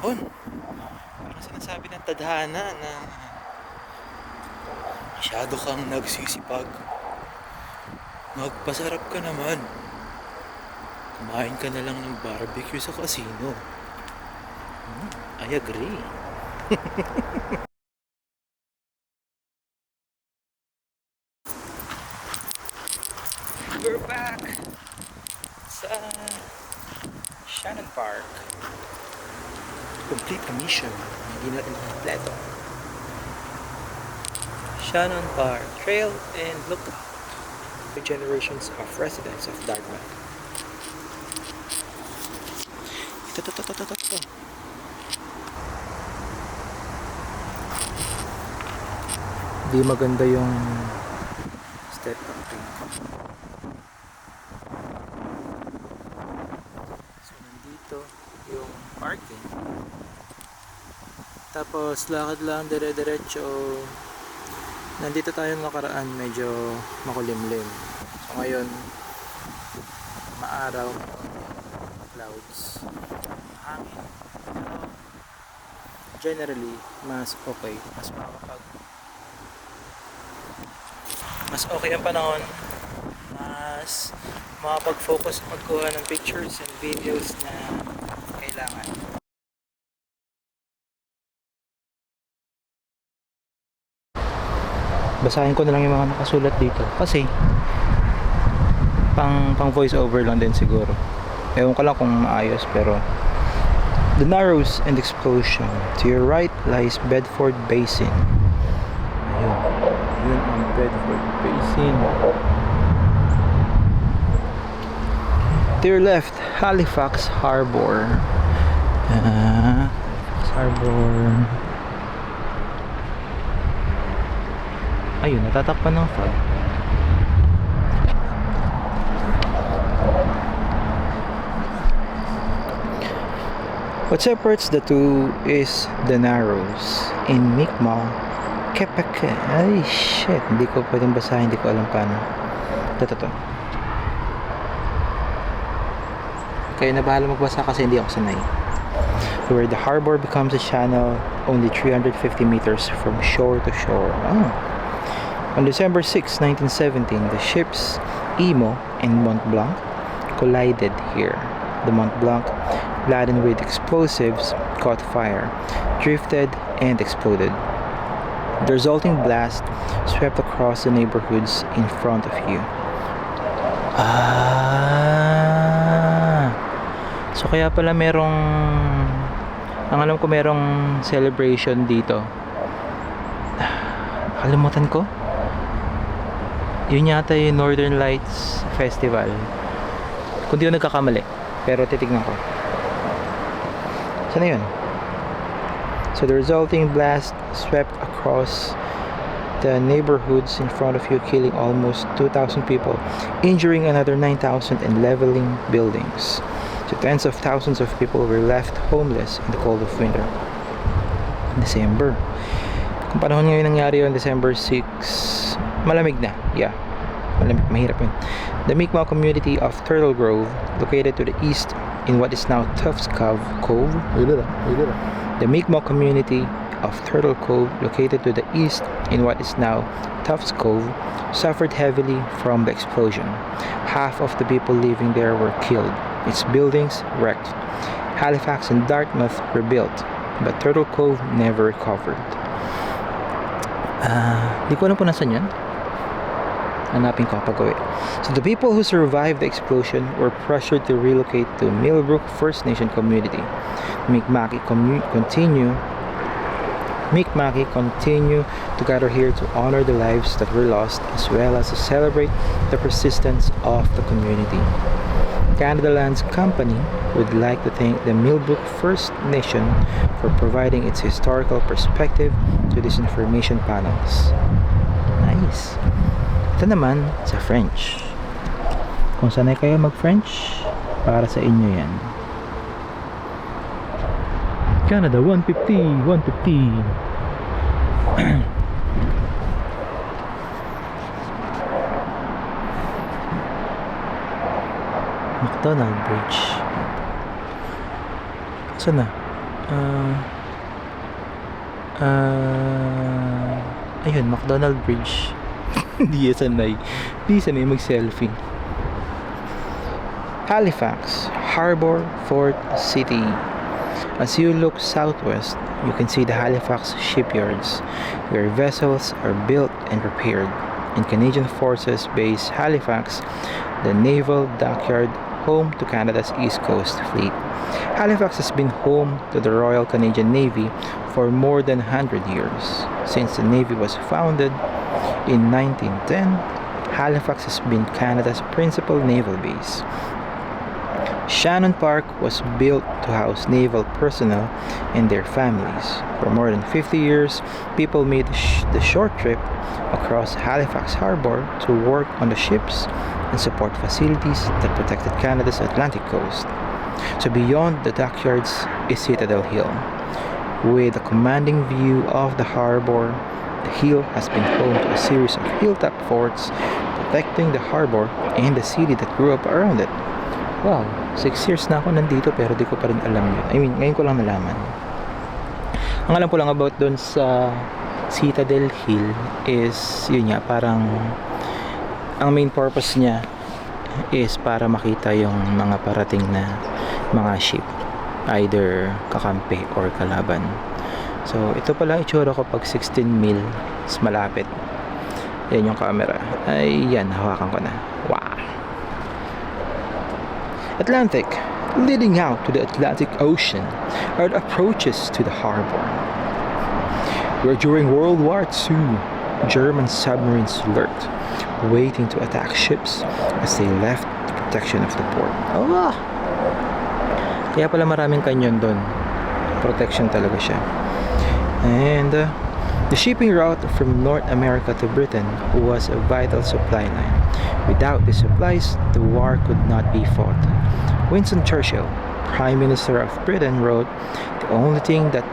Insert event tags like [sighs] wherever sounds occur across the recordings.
panahon. Parang sinasabi ng tadhana na masyado kang nagsisipag. Magpasarap ka naman. Kumain ka na lang ng barbecue sa casino. Hmm, I agree. [laughs] We're back sa Shannon Park. Complete the mission. Hindi natin kompleto. Shannon Park Trail and Lookout. The generations of residents of Dartmouth. Ito, ito, ito, ito, ito, ito. Di maganda yung step up ko. So, nandito yung parking. Tapos, lakad lang dire-diretso. Nandito tayo nakaraan, medyo makulimlim. So, ngayon, maaraw, clouds, hangin. Pero, generally, mas okay. Mas makakapag mas okay ang panahon mas makapag-focus sa pagkuha ng pictures and videos na basahin ko na lang yung mga nakasulat dito. Kasi pang, pang voice over lang din siguro. Ewan ko lang kung maayos pero The Narrows and Explosion To your right lies Bedford Basin. Ayun. Yun ang Bedford Basin. To your left Halifax Harbor. Ah, Halifax Harbor Ayun, natatakpan ng fog What separates the two is the Narrows in Mi'kmaq, Quebec. Ay, shit. Hindi ko pwedeng basahin. Hindi ko alam paano. Ito, ito. Kaya na bahala magbasa kasi hindi ako sanay. Where the harbor becomes a channel only 350 meters from shore to shore. Ah. On December 6, 1917, the ships Imo and Mont Blanc collided here. The Mont Blanc, laden with explosives, caught fire, drifted, and exploded. The resulting blast swept across the neighborhoods in front of you. Ah. So kaya pala merong ang alam ko merong celebration dito. [sighs] Nakalimutan ko. Yun yata yung Northern Lights Festival. Kung di ako nagkakamali. Pero titignan ko. Sana yun? So the resulting blast swept across the neighborhoods in front of you, killing almost 2,000 people, injuring another 9,000 and leveling buildings. So tens of thousands of people were left homeless in the cold of winter. December. Kung panahon ngayon nangyari yun, December 6, malamig na. Yeah, malamig, mahirap yun. The Mi'kmaq community of Turtle Grove, located to the east in what is now Tufts Cove, Cove. The Mi'kmaq community of Turtle Cove, located to the east in what is now Tufts Cove, suffered heavily from the explosion. Half of the people living there were killed. Its buildings wrecked. Halifax and Dartmouth were built, but Turtle Cove never recovered. Ah, di ko alam po nasan yan. Hanapin ko kapag uwi. So the people who survived the explosion were pressured to relocate to Millbrook First Nation community. Mi'kmaqi commu- continue Mi'kmaqi continue to gather here to honor the lives that were lost as well as to celebrate the persistence of the community. Canada Lands Company would like to thank the Millbrook First Nation for providing its historical perspective to these information panels. Nice. Ito naman sa French. Kung sanay kayo mag-French, para sa inyo yan. Canada 150, 150. [clears throat] McDonald Bridge. Saan na? Ah, ah, ayun, McDonald Bridge. Hindi sanay. Hindi sanay mag-selfie. Halifax, Harbor, Fort City. As you look southwest, you can see the Halifax shipyards, where vessels are built and repaired. In Canadian Forces Base Halifax, the naval dockyard home to Canada's East Coast Fleet. Halifax has been home to the Royal Canadian Navy for more than 100 years. Since the Navy was founded in 1910, Halifax has been Canada's principal naval base. Shannon Park was built to house naval personnel and their families. For more than 50 years, people made the, sh- the short trip across Halifax Harbor to work on the ships and support facilities that protected Canada's Atlantic coast. So beyond the dockyards is Citadel Hill. With a commanding view of the harbor, the hill has been home to a series of hilltop forts protecting the harbor and the city that grew up around it. Wow, six years na ako nandito pero di ko pa rin alam yun. I mean, ngayon ko lang nalaman. Ang alam ko lang about doon sa Citadel Hill is, yun nga, parang ang main purpose niya is para makita yung mga parating na mga ship either kakampi or kalaban so ito pala itsura ko pag 16 mil is malapit yan yung camera ay yan hawakan ko na wow Atlantic leading out to the Atlantic Ocean are the approaches to the harbor where during World War II German submarines lurked waiting to attack ships as they left the protection of the port. Oh, Kaya pala maraming kanyon doon. Protection talaga siya. And uh, the shipping route from North America to Britain was a vital supply line. Without the supplies, the war could not be fought. Winston Churchill, Prime Minister of Britain, wrote, "The only thing that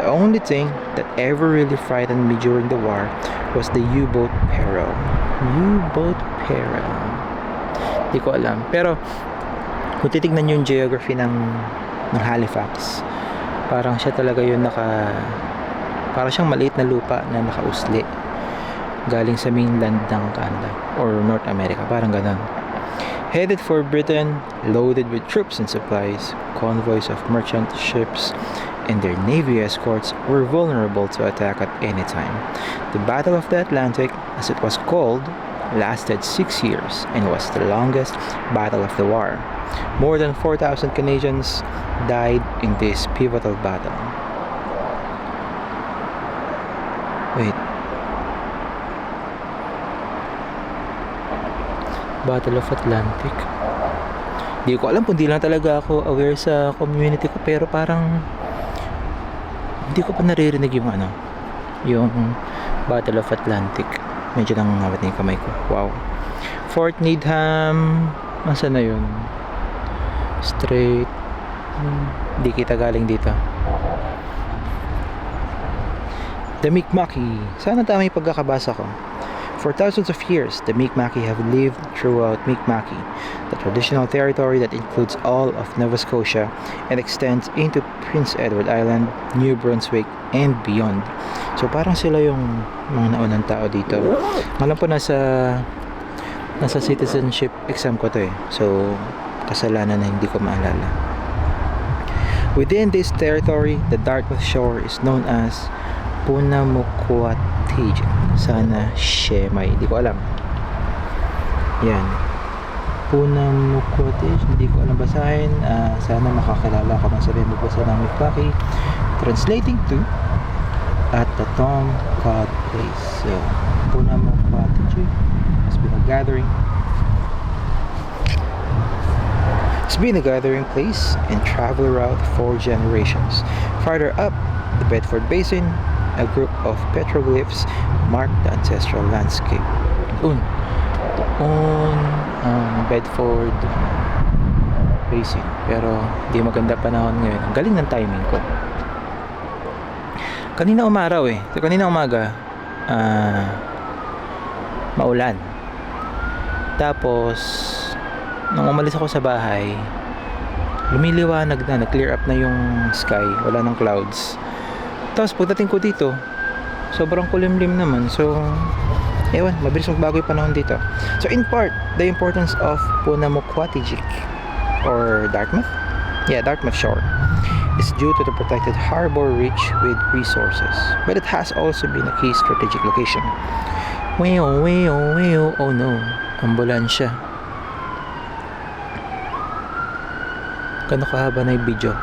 the only thing that ever really frightened me during the war was the U-boat peril." U-boat peril. Hindi ko alam. Pero, kung titignan yung geography ng, ng Halifax, parang siya talaga yung naka... Parang siyang maliit na lupa na nakausli. Galing sa mainland ng Canada or North America. Parang ganun. Headed for Britain, loaded with troops and supplies, convoys of merchant ships and their navy escorts were vulnerable to attack at any time. The Battle of the Atlantic, as it was called, lasted six years and was the longest battle of the war. More than 4,000 Canadians died in this pivotal battle. Wait. Battle of Atlantic. Hindi ko alam kung di lang talaga ako aware sa community ko pero parang hindi ko pa naririnig yung ano yung Battle of Atlantic medyo nangangawat na yung kamay ko wow Fort Needham asa na yun straight hmm, hindi kita galing dito The Mi'kmaqi sana tama yung pagkakabasa ko For thousands of years, the Mi'kmaqi have lived throughout Mi'kmaqi, the traditional territory that includes all of Nova Scotia and extends into Prince Edward Island, New Brunswick, and beyond. So parang sila yung mga naunang tao dito. Alam po nasa nasa citizenship exam ko to eh. So kasalanan na hindi ko maalala. Within this territory, the Dartmouth shore is known as Punamukuatige. Sana Shemay. Hindi ko alam. Yan. Punamukuatige. Hindi ko alam basahin. Ah, sana makakilala ka ng sabihin magbasa ng Mikpaki. Translating to at the Tom Cod Place. So, Punamukuatige has been a gathering It's been a gathering place and travel route for generations. Farther up the Bedford Basin, a group of petroglyphs mark the ancestral landscape. Un, on ang Bedford Basin. Pero di maganda panahon ngayon. Ang galing ng timing ko. Kanina umaraw eh. So, kanina umaga, ah, maulan. Tapos, nung umalis ako sa bahay, lumiliwanag na, nag-clear up na yung sky, wala nang clouds. Tapos pagdating ko dito, sobrang kulimlim naman. So, ewan, mabilis magbago yung panahon dito. So, in part, the importance of Punamukwatijik or Dartmouth, yeah, Dartmouth Shore is due to the protected harbor rich with resources. But it has also been a key strategic location. Weo, weo, weo, oh no, ambulansya. Gano'ng kahaba na yung video?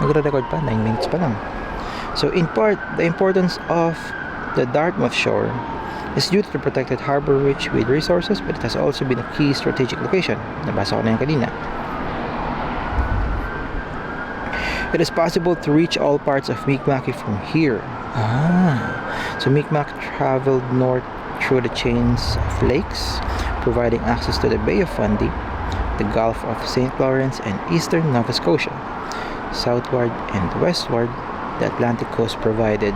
Nagre-record pa, 9 minutes pa lang. So in part, the importance of the Dartmouth shore is due to the protected harbor rich with resources, but it has also been a key strategic location. Nabasa ko na yan kanina. It is possible to reach all parts of Mi'kmaqi from here. Ah, so Mi'kmaq traveled north through the chains of lakes, providing access to the Bay of Fundy, the Gulf of St. Lawrence, and eastern Nova Scotia. Southward and westward, the Atlantic coast provided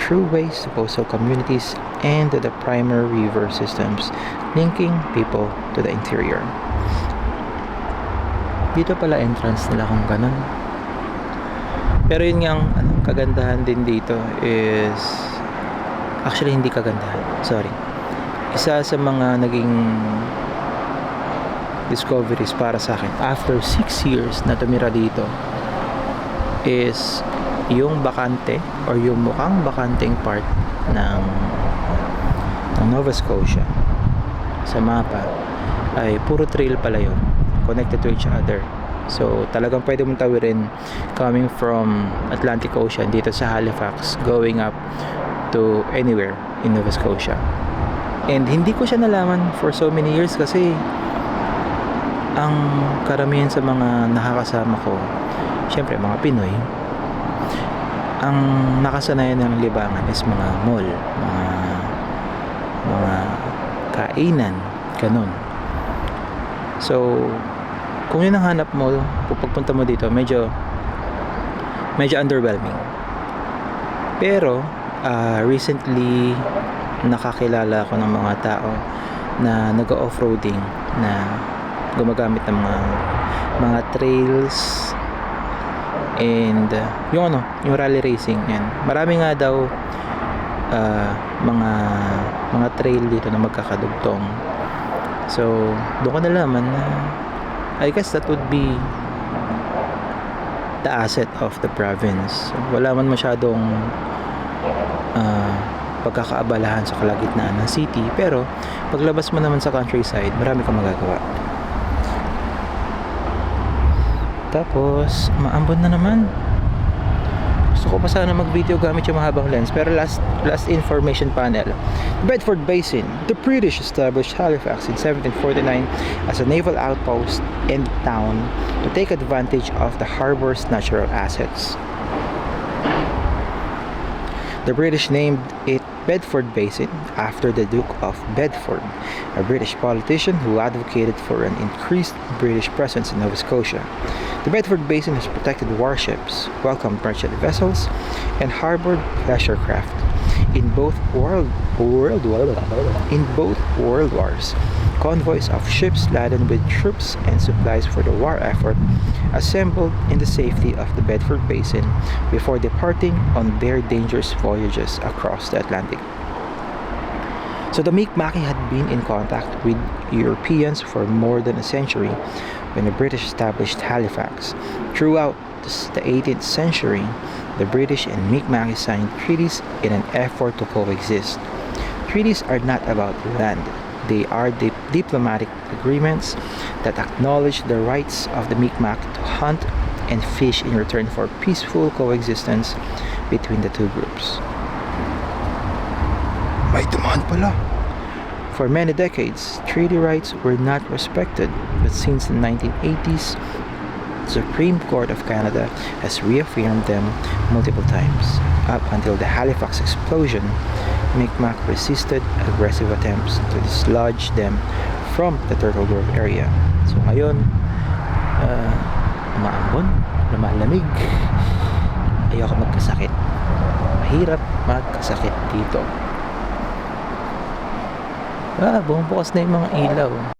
throughways to coastal communities and the primary river systems, linking people to the interior. Dito pala entrance nila kung ganun. Pero yun nga ano, kagandahan din dito is actually hindi kagandahan. Sorry. Isa sa mga naging discoveries para sa akin. After 6 years na tumira dito is yung bakante or yung mukhang bakanteng part ng ng Nova Scotia sa mapa ay puro trail pala yun connected to each other. So talagang pwede mong tawirin coming from Atlantic Ocean dito sa Halifax going up to anywhere in Nova Scotia. And hindi ko siya nalaman for so many years kasi ang karamihan sa mga nakakasama ko syempre mga Pinoy ang nakasanayan ng libangan is mga mall mga mga kainan ganun. So kung yun ang hanap mo pagpunta mo dito medyo medyo underwhelming. Pero ah, recently nakakilala ako ng mga tao na nag-offroading na gumagamit ng mga mga trails. And uh, yung ano yung rally racing yan. Marami nga daw uh, mga mga trail dito na magkakadugtong. So doon ko nalaman na I guess that would be the asset of the province. Wala man masyadong uh, pagkakaabalahan sa kalagitnaan ng city pero paglabas mo naman sa countryside marami kang magagawa tapos, maambon na naman. Gusto ko pa sana mag-video gamit yung mahabang lens. Pero last, last information panel. Bedford Basin. The British established Halifax in 1749 as a naval outpost and town to take advantage of the harbor's natural assets. The British named it Bedford Basin after the Duke of Bedford, a British politician who advocated for an increased British presence in Nova Scotia. The Bedford Basin has protected warships, welcomed merchant vessels, and harbored pleasure craft in both world world in both world wars. Convoys of ships laden with troops and supplies for the war effort assembled in the safety of the Bedford Basin before departing on their dangerous voyages across the Atlantic. So the Mi'kmaqi had been in contact with Europeans for more than a century when the British established Halifax. Throughout the 18th century, the British and Mi'kmaqi signed treaties in an effort to coexist. Treaties are not about land. They are dip- diplomatic agreements that acknowledge the rights of the Mi'kmaq to hunt and fish in return for peaceful coexistence between the two groups. May dumaan pala. For many decades, treaty rights were not respected, but since the 1980s, the Supreme Court of Canada has reaffirmed them multiple times. Up until the Halifax explosion, Mi'kmaq resisted aggressive attempts to dislodge them from the Turtle Grove area. So ngayon, uh, umaambon, lumalamig, ayoko magkasakit. Mahirap magkasakit dito. Ah, bumubukas na yung mga ilaw.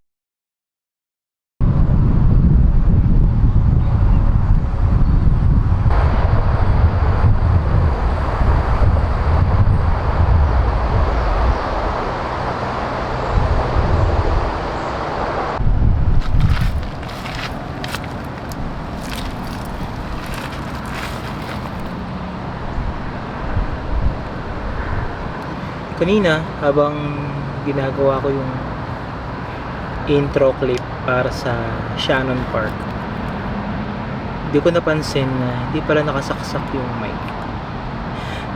Kanina habang ginagawa ko yung intro clip para sa Shannon Park. Hindi ko napansin na hindi pala nakasaksak yung mic.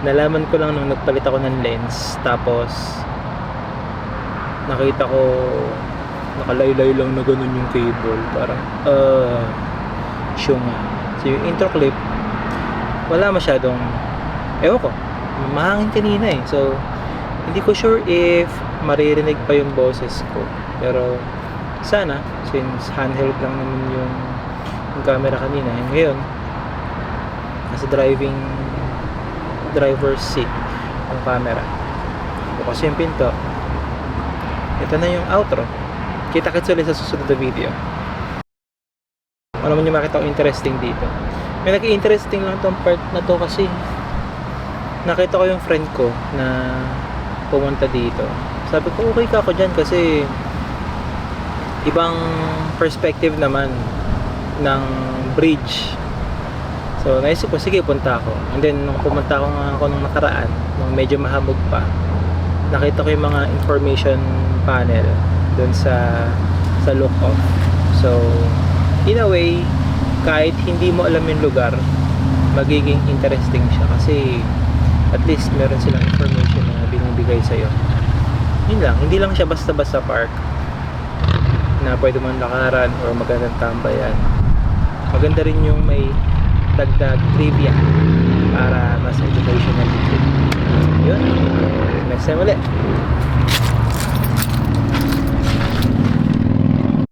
Nalaman ko lang nung nagpalit ako ng lens tapos nakita ko nakalaylay lang na ganun yung cable. Parang uh sure nga. So yung intro clip wala masyadong ewan ko mahangin kanina eh. So hindi ko sure if maririnig pa yung boses ko. Pero sana since handheld lang naman yung, yung camera kanina. Eh, ngayon nasa driving driver's seat ang camera. Bukas yung pinto. Ito na yung outro. Kita kits ulit sa susunod na video. Ano naman yung makita ko interesting dito. May nag-interesting lang tong part na to kasi nakita ko yung friend ko na pumunta dito. Sabi ko okay ka ako dyan kasi ibang perspective naman ng bridge. So naisip ko sige punta ako. And then nung pumunta ako nga ako nung nakaraan nung medyo mahamog pa nakita ko yung mga information panel doon sa sa look off so in a way kahit hindi mo alam yung lugar magiging interesting siya kasi at least meron silang information na binibigay sa'yo. Yun lang, hindi lang siya basta-basta park na pwede mong lakaran or magandang tambayan. Maganda rin yung may dagdag trivia para mas educational. Yun next time ulit